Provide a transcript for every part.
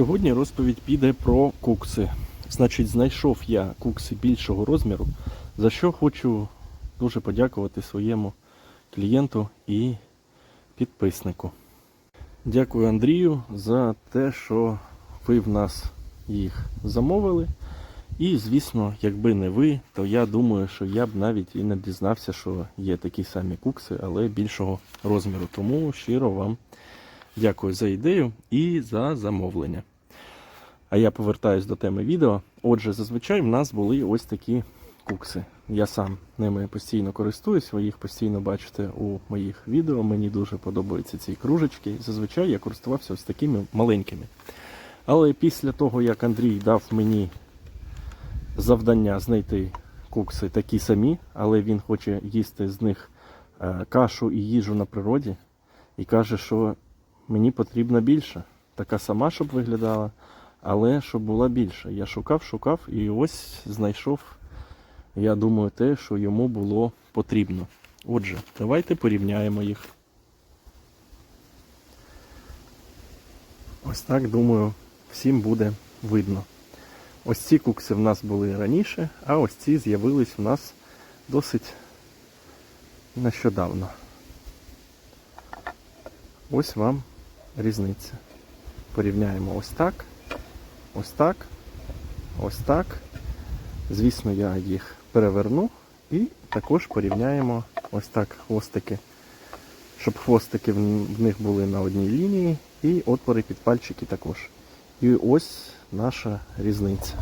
Сьогодні розповідь піде про кукси. Значить, знайшов я кукси більшого розміру, за що хочу дуже подякувати своєму клієнту і підписнику. Дякую Андрію за те, що ви в нас їх замовили. І, звісно, якби не ви, то я думаю, що я б навіть і не дізнався, що є такі самі кукси, але більшого розміру. Тому щиро вам дякую за ідею і за замовлення. А я повертаюсь до теми відео. Отже, зазвичай в нас були ось такі кукси. Я сам ними постійно користуюсь, ви їх постійно бачите у моїх відео. Мені дуже подобаються ці кружечки. Зазвичай я користувався ось такими маленькими. Але після того, як Андрій дав мені завдання знайти кукси такі самі, але він хоче їсти з них е, кашу і їжу на природі, і каже, що мені потрібна більше. Така сама, щоб виглядала, але щоб була більша. Я шукав, шукав і ось знайшов, я думаю, те, що йому було потрібно. Отже, давайте порівняємо їх. Ось так, думаю, всім буде видно. Ось ці кукси в нас були раніше, а ось ці з'явились в нас досить нещодавно. Ось вам різниця. Порівняємо ось так, ось так, ось так. Звісно, я їх переверну і також порівняємо ось так хвостики, щоб хвостики в них були на одній лінії і отвори під пальчики також. І ось наша різниця.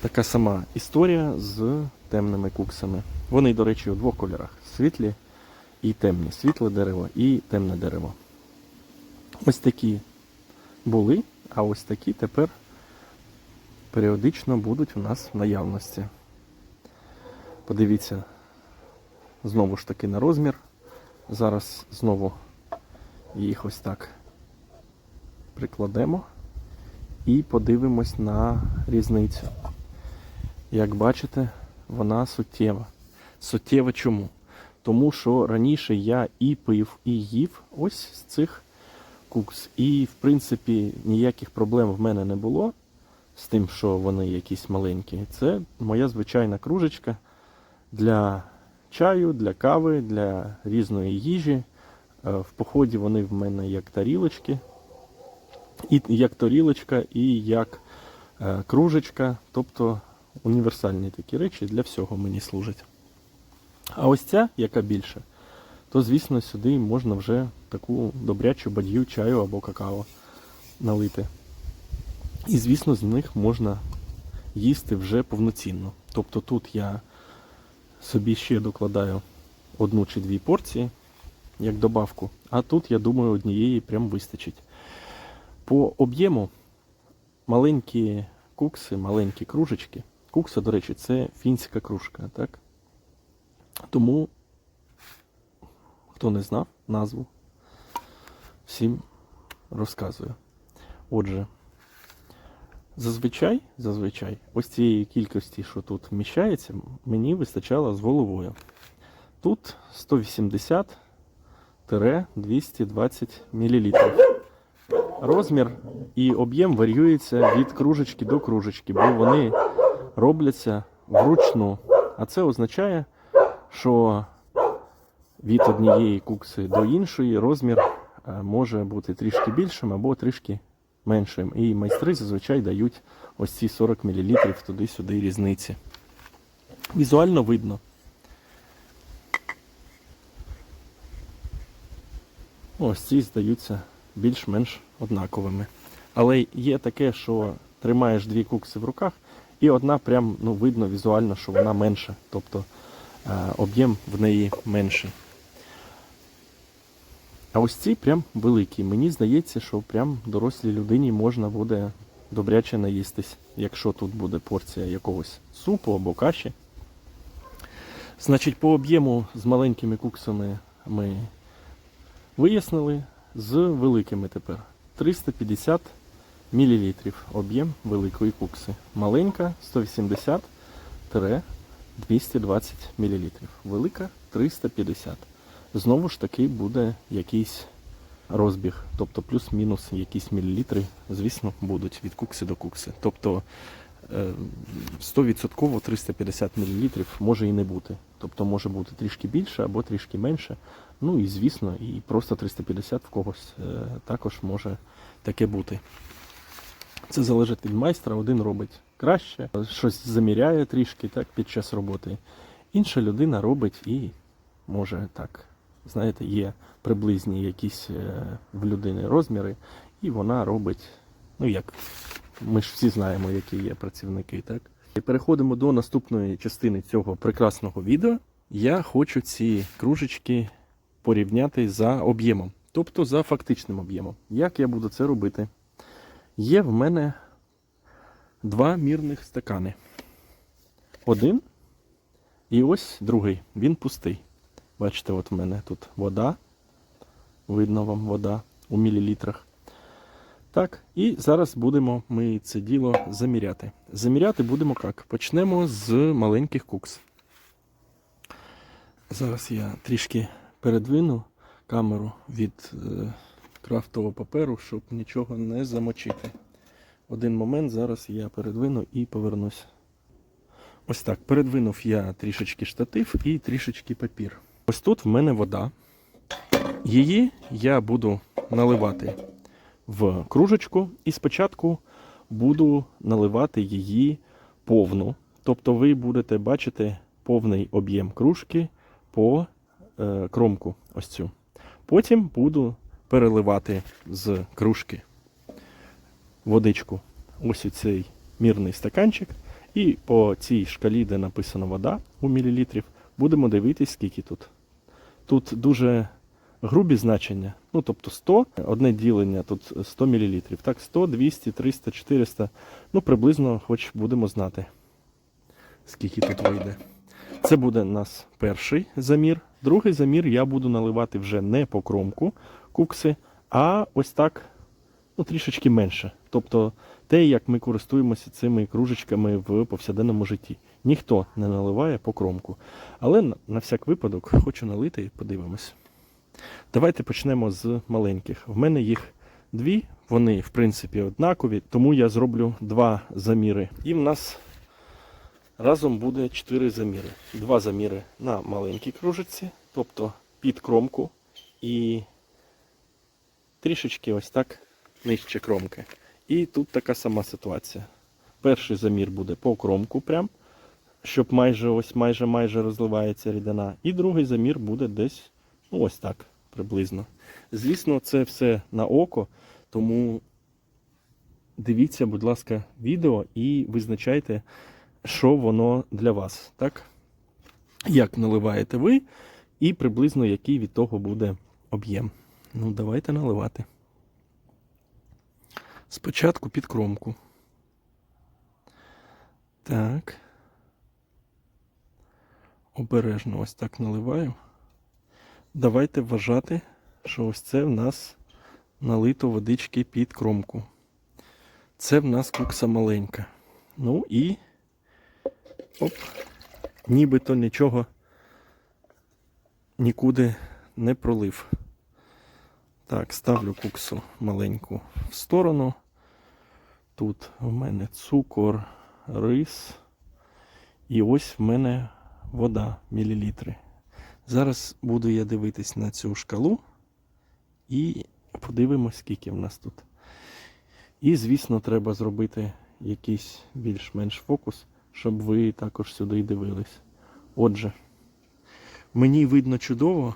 Така сама історія з темними куксами. Вони, до речі, у двох кольорах: світлі і темні. Світле дерево і темне дерево. Ось такі були, а ось такі тепер періодично будуть у нас в наявності. Подивіться знову ж таки на розмір. Зараз знову їх ось так прикладемо і подивимось на різницю. Як бачите, вона суттєва. Суттєва чому? Тому що раніше я і пив, і їв ось з цих кукс. І, в принципі, ніяких проблем в мене не було з тим, що вони якісь маленькі. Це моя звичайна кружечка для чаю, для кави, для різної їжі. Е, В поході вони в мене як тарілочки, і як тарілочка, і як е, кружечка, тобто універсальні такі речі для всього мені служать. А ось ця, яка більша, то звісно сюди можна вже таку добрячу бадью чаю або какао налити. І, звісно, з них можна їсти вже повноцінно. Тобто тут я собі ще докладаю одну чи дві порції, як добавку, а тут, я думаю, однієї прям вистачить. По об'єму маленькі кукси, маленькі кружечки. Кукса, до речі, це фінська кружка, так? Тому, хто не знав назву, всім розказую. Отже, зазвичай, зазвичай, ось цієї кількості, що тут вміщається, мені вистачало з головою. Тут 180-220 мл. Розмір і об'єм варіюється від кружечки до кружечки, бо вони робляться вручну. А це означає, що від однієї кукси до іншої розмір може бути трішки більшим або трішки меншим. І майстри зазвичай дають ось ці 40 мл туди-сюди різниці. Візуально видно. Ось ці здаються більш-менш однаковими. Але є таке, що тримаєш дві кукси в руках, і одна прям ну, видно візуально, що вона менша. Тобто е, об'єм в неї менший. А ось ці прям великі. Мені здається, що прям дорослій людині можна буде добряче наїстись, якщо тут буде порція якогось супу або каші. Значить, по об'єму з маленькими куксами ми вияснили з великими тепер. 350 мл об'єм великої кукси. Маленька 180-220 мл. Велика 350. Знову ж таки буде якийсь розбіг, тобто плюс-мінус якісь мілілітри, звісно, будуть від кукси до кукси. Тобто е, 100% 350 мл може і не бути. Тобто може бути трішки більше або трішки менше. Ну і звісно, і просто 350 в когось е, також може таке бути. Це залежить від майстра. Один робить краще, щось заміряє трішки так, під час роботи. Інша людина робить і може так, знаєте, є приблизні якісь е, в людини розміри, і вона робить, ну як ми ж всі знаємо, які є працівники, так? І переходимо до наступної частини цього прекрасного відео. Я хочу ці кружечки порівняти за об'ємом, тобто за фактичним об'ємом. Як я буду це робити? Є в мене два мірних стакани. Один і ось другий. Він пустий. Бачите, от в мене тут вода. Видно вам вода у мілілітрах. Так, і зараз будемо ми це діло заміряти. Заміряти будемо як? Почнемо з маленьких кукс. Зараз я трішки передвину камеру від е, крафтового паперу, щоб нічого не замочити. Один момент, зараз я передвину і повернусь. Ось так. Передвинув я трішечки штатив і трішечки папір. Ось тут в мене вода. Її я буду наливати в кружечку і спочатку буду наливати її повну. Тобто ви будете бачити повний об'єм кружки по е, кромку. Ось цю. Потім буду переливати з кружки водичку. Ось у цей мірний стаканчик. І по цій шкалі, де написано вода у мілілітрів, будемо дивитись, скільки тут. Тут дуже грубі значення. Ну, тобто 100, одне ділення, тут 100 мл. Так, 100, 200, 300, 400. Ну, приблизно, хоч будемо знати, скільки тут вийде. Це буде у нас перший замір. Другий замір я буду наливати вже не по кромку кукси, а ось так, ну, трішечки менше. Тобто те, як ми користуємося цими кружечками в повсякденному житті. Ніхто не наливає по кромку. Але на, всяк випадок хочу налити і подивимось. Давайте почнемо з маленьких. В мене їх дві, вони, в принципі, однакові, тому я зроблю два заміри. І в нас разом буде чотири заміри. Два заміри на маленькій кружечці, тобто під кромку, і трішечки ось так нижче кромки. І тут така сама ситуація. Перший замір буде по кромку, прям, щоб майже ось майже майже розливається рідина. І другий замір буде десь ну, ось так приблизно. Звісно, це все на око, тому дивіться, будь ласка, відео і визначайте, що воно для вас. Так? Як наливаєте ви, і приблизно який від того буде об'єм. Ну, давайте наливати. Спочатку під кромку. Так. Обережно ось так наливаю. Давайте вважати, що ось це в нас налито водички під кромку. Це в нас кукса маленька. Ну і оп, нібито нічого нікуди не пролив. Так, ставлю куксу маленьку в сторону. Тут в мене цукор, рис. І ось в мене вода мілілітри. Зараз буду я дивитись на цю шкалу і подивимось, скільки в нас тут. І, звісно, треба зробити якийсь більш-менш фокус, щоб ви також сюди дивились. Отже, мені видно чудово,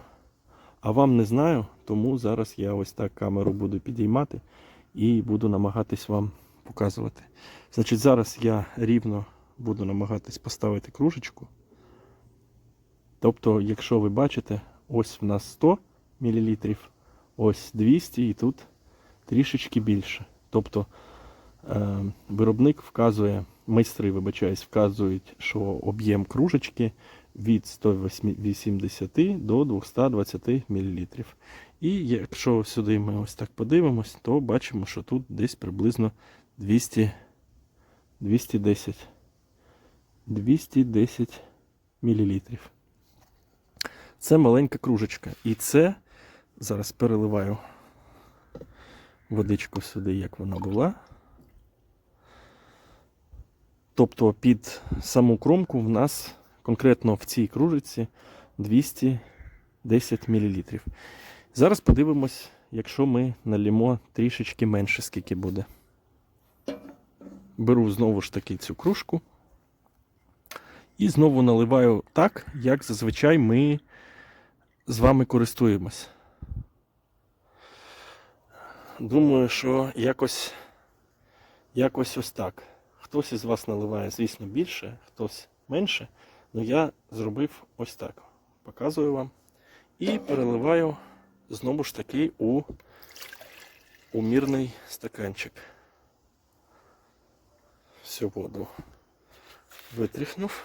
а вам не знаю, тому зараз я ось так камеру буду підіймати і буду намагатись вам показувати. Значить, зараз я рівно буду намагатись поставити кружечку. Тобто, якщо ви бачите, ось в нас 100 мл, ось 200 і тут трішечки більше. Тобто е, виробник вказує, майстри, вибачаюсь, вказують, що об'єм кружечки від 180 до 220 мл. І якщо сюди ми ось так подивимось, то бачимо, що тут десь приблизно 200, 210 210 мл. Це маленька кружечка. І це, зараз переливаю водичку сюди, як вона була. Тобто під саму кромку в нас конкретно в цій кружиці 210 мл. Зараз подивимось, якщо ми налімо трішечки менше, скільки буде. Беру знову ж таки цю кружку. І знову наливаю так, як зазвичай ми з вами користуємось. Думаю, що якось, якось ось так. Хтось із вас наливає, звісно, більше, хтось менше. Ну я зробив ось так. Показую вам. І переливаю знову ж таки у, у стаканчик. Всю воду витріхнув.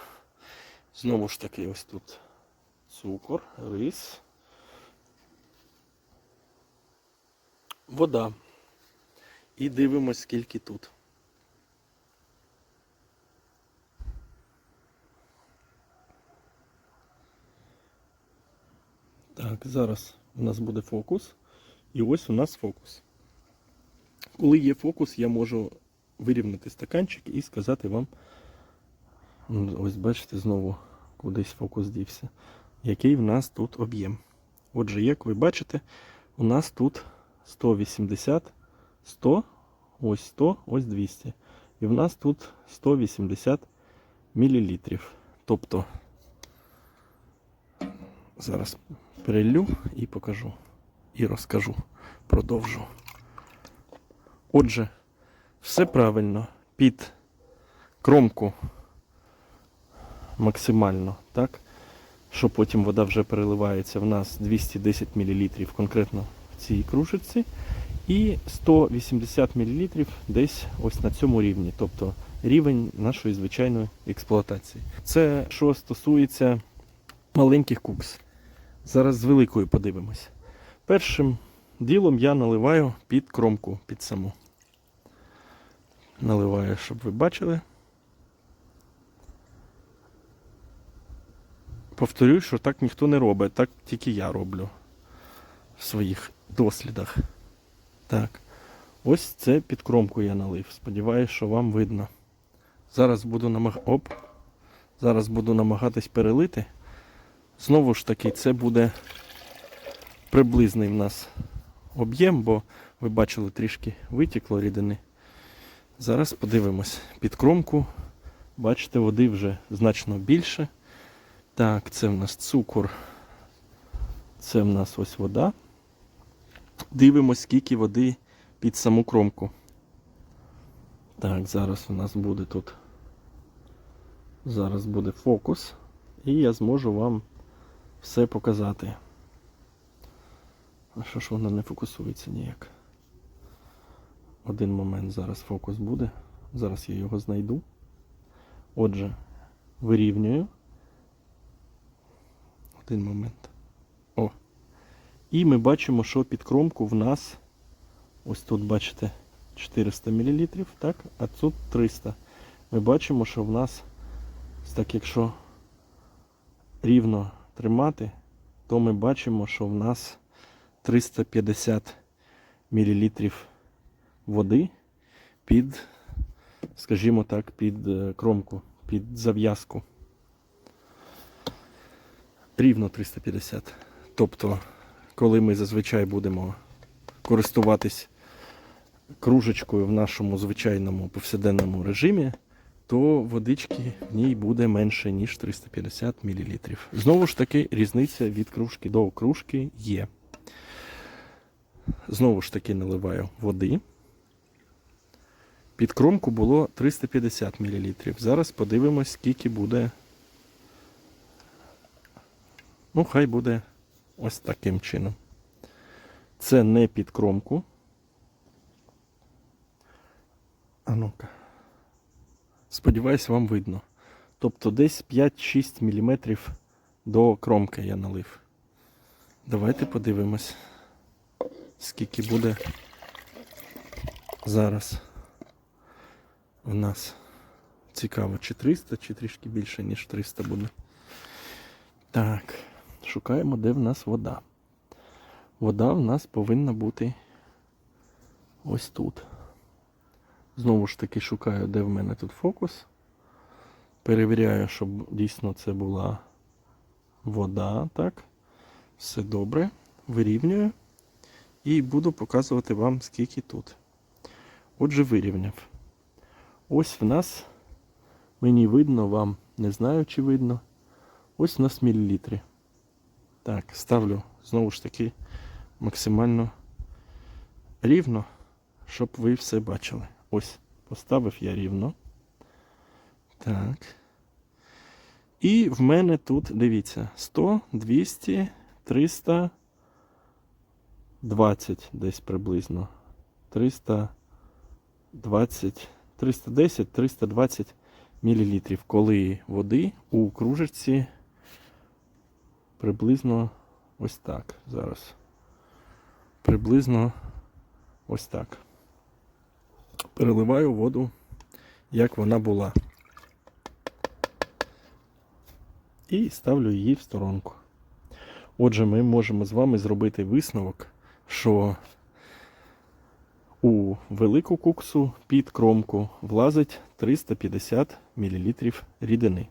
Знову ж таки, ось тут цукор, рис, вода. І дивимось, скільки тут. Так, зараз у нас буде фокус. І ось у нас фокус. Коли є фокус, я можу вирівняти стаканчик і сказати вам. Ну, Ось бачите, знову кудись фокус дівся. Який в нас тут об'єм. Отже, як ви бачите, у нас тут 180, 100, ось 100, ось 200. І в нас тут 180 мл. Тобто, зараз перелю і покажу. І розкажу. Продовжу. Отже, все правильно. Під кромку максимально, так? Що потім вода вже переливається в нас 210 мл конкретно в цій кружечці. І 180 мл десь ось на цьому рівні, тобто рівень нашої звичайної експлуатації. Це що стосується маленьких кукс. Зараз з великою подивимось. Першим ділом я наливаю під кромку, під саму. Наливаю, щоб ви бачили. Повторюю, що так ніхто не робить, так тільки я роблю в своїх дослідах. Так. Ось це під кромку я налив. Сподіваюсь, що вам видно. Зараз буду намаг... Оп. Зараз буду намагатись перелити. Знову ж таки, це буде приблизний в нас об'єм, бо ви бачили трішки витікло рідини. Зараз подивимось. Під кромку, бачите, води вже значно більше. Так, це в нас цукор. Це в нас ось вода. Дивимось, скільки води під саму кромку. Так, зараз у нас буде тут. Зараз буде фокус. І я зможу вам все показати. А що ж воно не фокусується ніяк? Один момент зараз фокус буде. Зараз я його знайду. Отже, вирівнюю. Один момент. О. І ми бачимо, що під кромку в нас ось тут, бачите, 400 мл, так? а тут 300. Ми бачимо, що в нас, так якщо рівно тримати, то ми бачимо, що в нас 350 мл води під, скажімо так, під е, кромку, під зав'язку. Рівно 350. Тобто, коли ми зазвичай будемо користуватись кружечкою в нашому звичайному повсякденному режимі, то водички в ній буде менше, ніж 350 мл. Знову ж таки, різниця від кружки до кружки є. Знову ж таки наливаю води. Під кромку було 350 мл. Зараз подивимось, скільки буде. Ну, хай буде ось таким чином. Це не під кромку. А ну-ка. Сподіваюсь, вам видно. Тобто десь 5-6 мм до кромки я налив. Давайте подивимось, скільки буде зараз у нас. Цікаво, чи 300, чи трішки більше, ніж 300 буде. Так, шукаємо, де в нас вода. Вода в нас повинна бути ось тут. Знову ж таки шукаю, де в мене тут фокус. Перевіряю, щоб дійсно це була вода. Так. Все добре. Вирівнюю. І буду показувати вам, скільки тут. Отже, вирівняв. Ось в нас, мені видно, вам не знаю, чи видно. Ось у нас мілілітри. Так, ставлю знову ж таки максимально рівно, щоб ви все бачили. Ось, поставив я рівно. Так. І в мене тут, дивіться, 100, 200, 300, 20 десь приблизно. 320, 310, 320 мл, коли води у кружечці приблизно ось так. Зараз. Приблизно ось так. Переливаю воду, як вона була. І ставлю її в сторонку. Отже, ми можемо з вами зробити висновок, що у велику куксу під кромку влазить 350 мл рідини.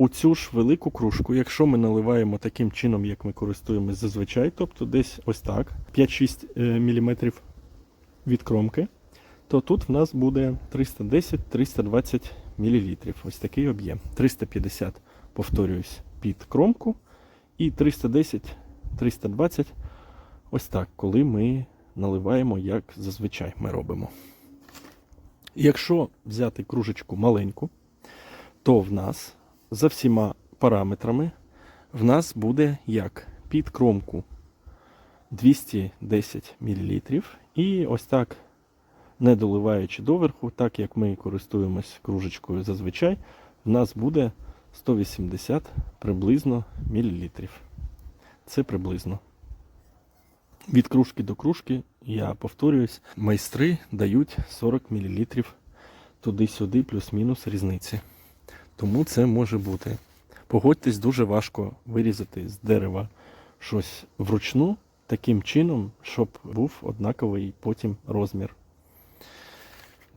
У цю ж велику кружку, якщо ми наливаємо таким чином, як ми користуємося зазвичай, тобто десь ось так, 5-6 мм від кромки, то тут в нас буде 310-320 мл. Ось такий об'єм. 350, повторююсь, під кромку. І 310-320 ось так, коли ми наливаємо, як зазвичай ми робимо. Якщо взяти кружечку маленьку, то в нас за всіма параметрами в нас буде як під кромку 210 мл. І ось так, не доливаючи доверху, так як ми користуємось кружечкою зазвичай, в нас буде 180 приблизно мілілітрів. Це приблизно. Від кружки до кружки, я повторююсь, майстри дають 40 мл туди-сюди, плюс-мінус різниці. Тому це може бути. Погодьтесь, дуже важко вирізати з дерева щось вручну таким чином, щоб був однаковий потім розмір.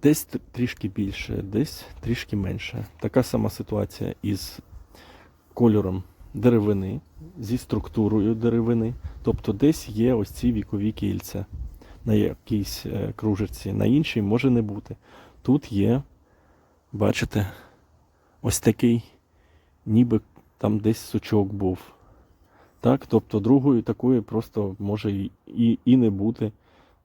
Десь трішки більше, десь трішки менше. Така сама ситуація із кольором деревини, зі структурою деревини. Тобто десь є ось ці вікові кільця на якійсь е, кружерці, на іншій може не бути. Тут є, бачите, ось такий, ніби там десь сучок був. Так, тобто другої такої просто може і, і, не бути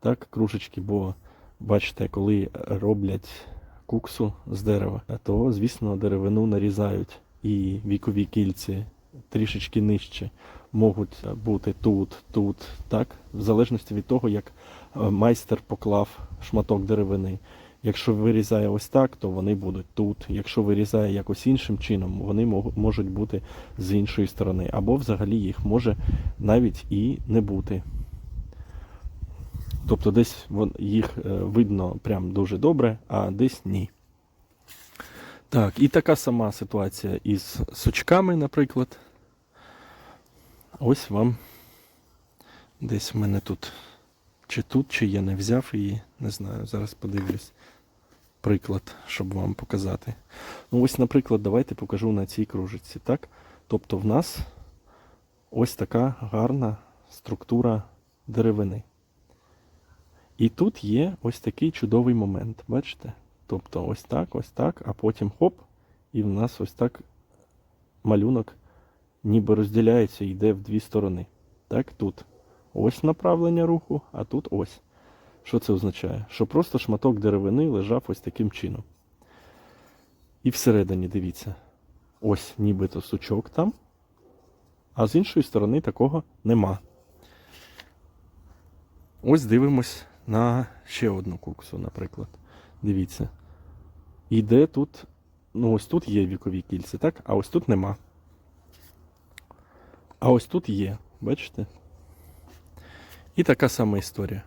так, кружечки, бо бачите, коли роблять куксу з дерева, то, звісно, деревину нарізають і вікові кільці трішечки нижче можуть бути тут, тут, так, в залежності від того, як е, майстер поклав шматок деревини. Якщо вирізає ось так, то вони будуть тут. Якщо вирізає якось іншим чином, вони можуть бути з іншої сторони. Або взагалі їх може навіть і не бути. Тобто десь їх е, видно прям дуже добре, а десь ні. Так, і така сама ситуація із сучками, наприклад. Ось вам десь в мене тут, чи тут, чи я не взяв її, не знаю. Зараз подивлюсь приклад, щоб вам показати. Ну, ось, наприклад, давайте покажу на цій кружечці. Так? Тобто в нас ось така гарна структура деревини. І тут є ось такий чудовий момент. Бачите? Тобто ось так, ось так, а потім хоп, і в нас ось так малюнок ніби розділяється і йде в дві сторони. Так, тут ось направлення руху, а тут ось. Що це означає? Що просто шматок деревини лежав ось таким чином. І всередині, дивіться, ось нібито сучок там, а з іншої сторони такого нема. Ось дивимось на ще одну куксу, наприклад. Дивіться. Іде тут, ну ось тут є вікові кільця, так? А ось тут нема. А ось тут є, бачите? І така сама історія.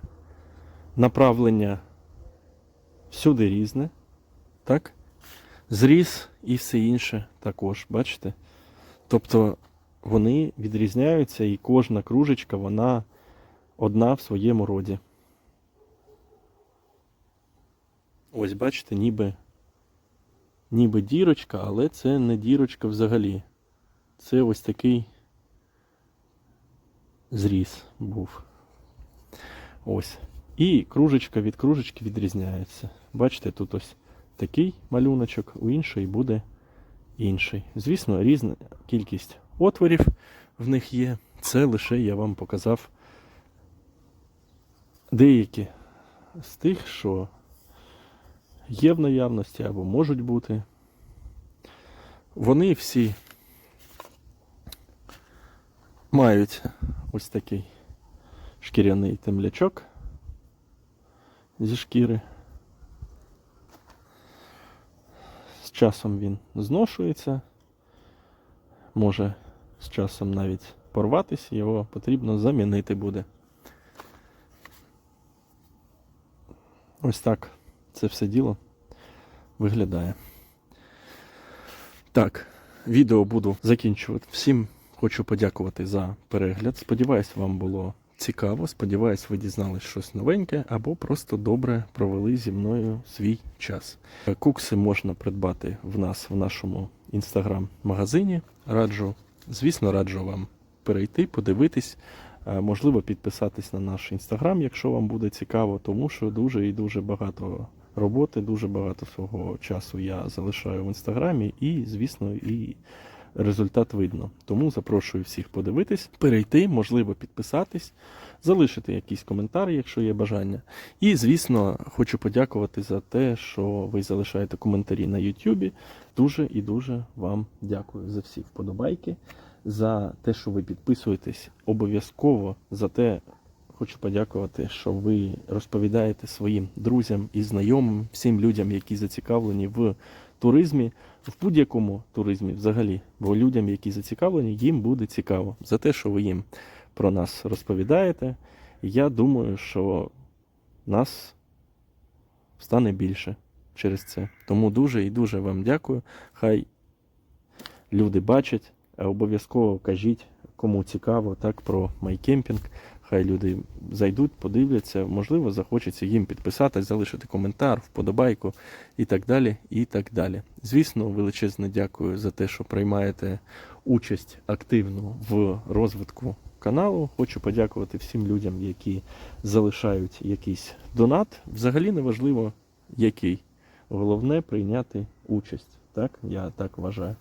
Направлення всюди різне, так? Зріз і все інше також, бачите? Тобто вони відрізняються і кожна кружечка, вона одна в своєму роді. Ось бачите, ніби, ніби дірочка, але це не дірочка взагалі. Це ось такий зріз був. Ось. І кружечка від кружечки відрізняється. Бачите, тут ось такий малюночок, у іншої буде інший. Звісно, різна кількість отворів в них є. Це лише я вам показав деякі з тих, що є в наявності або можуть бути. Вони всі мають ось такий шкіряний темлячок зі шкіри. З часом він зношується, може з часом навіть порватися, його потрібно замінити буде. Ось так це все діло виглядає. Так, відео буду закінчувати. Всім хочу подякувати за перегляд. Сподіваюсь, вам було цікаво. Сподіваюсь, ви дізнались щось новеньке або просто добре провели зі мною свій час. Кукси можна придбати в нас в нашому інстаграм-магазині. Раджу, звісно, раджу вам перейти, подивитись. Е, Можливо, підписатись на наш інстаграм, якщо вам буде цікаво, тому що дуже і дуже багато роботи, дуже багато свого часу я залишаю в інстаграмі, і, звісно, і результат видно. Тому запрошую всіх подивитись, перейти, можливо, підписатись, залишити якийсь коментар, якщо є бажання. І, звісно, хочу подякувати за те, що ви залишаєте коментарі на Ютубі. Дуже і дуже вам дякую за всі вподобайки, за те, що ви підписуєтесь. Обов'язково за те. Хочу подякувати, що ви розповідаєте своїм друзям і знайомим, всім людям, які зацікавлені в туризмі, в будь-якому туризмі взагалі. Бо людям, які зацікавлені, їм буде цікаво. За те, що ви їм про нас розповідаєте. Я думаю, що нас стане більше через це. Тому дуже і дуже вам дякую. Хай люди бачать, обов'язково кажіть, кому цікаво так про майкемпінг. Хай люди зайдуть, подивляться, можливо, захочеться їм підписатись, залишити коментар, вподобайку і так далі. і так далі. Звісно, величезне дякую за те, що приймаєте участь активно в розвитку каналу. Хочу подякувати всім людям, які залишають якийсь донат. Взагалі не важливо, який. Головне прийняти участь. Так, я так вважаю.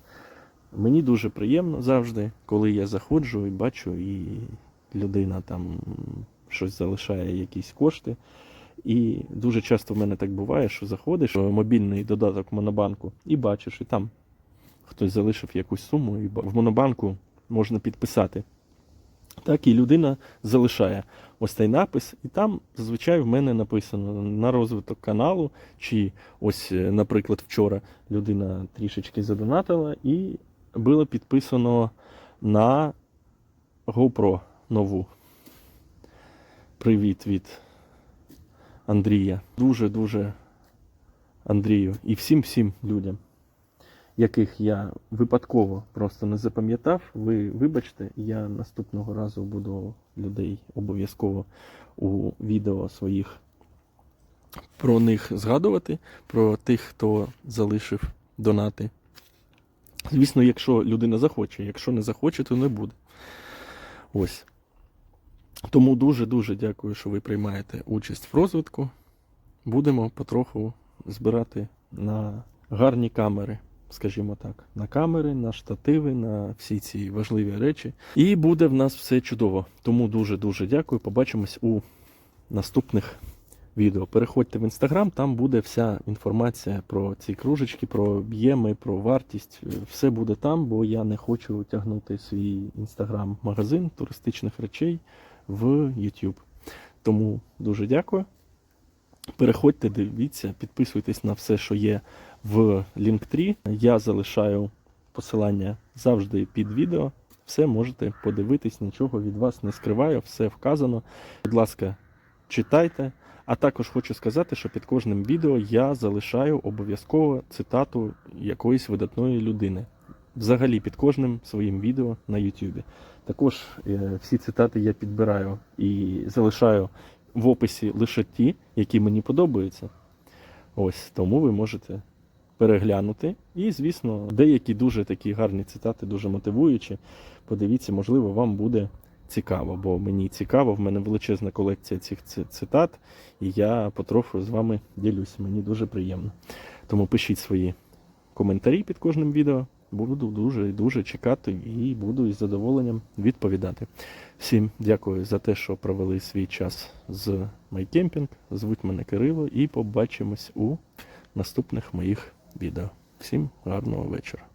Мені дуже приємно завжди, коли я заходжу і бачу, і людина там щось залишає, якісь кошти. І дуже часто в мене так буває, що заходиш в мобільний додаток Монобанку і бачиш, і там хтось залишив якусь суму, і в Монобанку можна підписати. Так, і людина залишає ось цей напис, і там зазвичай в мене написано на розвиток каналу, чи ось, е, наприклад, вчора людина трішечки задонатила, і було підписано на GoPro нову. Привіт від Андрія. Дуже-дуже Андрію і всім-всім людям, яких я випадково просто не запам'ятав. Ви вибачте, я наступного разу буду людей обов'язково у відео своїх про них згадувати, про тих, хто залишив донати. Звісно, якщо людина захоче, якщо не захоче, то не буде. Ось. Тому дуже-дуже дякую, що ви приймаєте участь в розвитку. Будемо потроху збирати на гарні камери, скажімо так, на камери, на штативи, на всі ці важливі речі. І буде в нас все чудово. Тому дуже-дуже дякую. Побачимось у наступних відео. Переходьте в інстаграм, там буде вся інформація про ці кружечки, про об'єми, про вартість. Все буде там, бо я не хочу тягнути свій інстаграм-магазин туристичних речей в YouTube. Тому дуже дякую. Переходьте, дивіться, підписуйтесь на все, що є в Linktree. Я залишаю посилання завжди під відео. Все можете подивитись, нічого від вас не скриваю, все вказано. Будь ласка, читайте. А також хочу сказати, що під кожним відео я залишаю обов'язково цитату якоїсь видатної людини. Взагалі під кожним своїм відео на YouTube. Також е, всі цитати я підбираю і залишаю в описі лише ті, які мені подобаються. Ось тому ви можете переглянути. І, звісно, деякі дуже такі гарні цитати, дуже мотивуючі. Подивіться, можливо, вам буде цікаво, бо мені цікаво, в мене величезна колекція цих цитат, і я потроху з вами ділюсь. Мені дуже приємно. Тому пишіть свої коментарі під кожним відео. Буду дуже і дуже чекати і буду із задоволенням відповідати. Всім дякую за те, що провели свій час з Майкемпінг. Звуть мене Кирило, і побачимось у наступних моїх відео. Всім гарного вечора.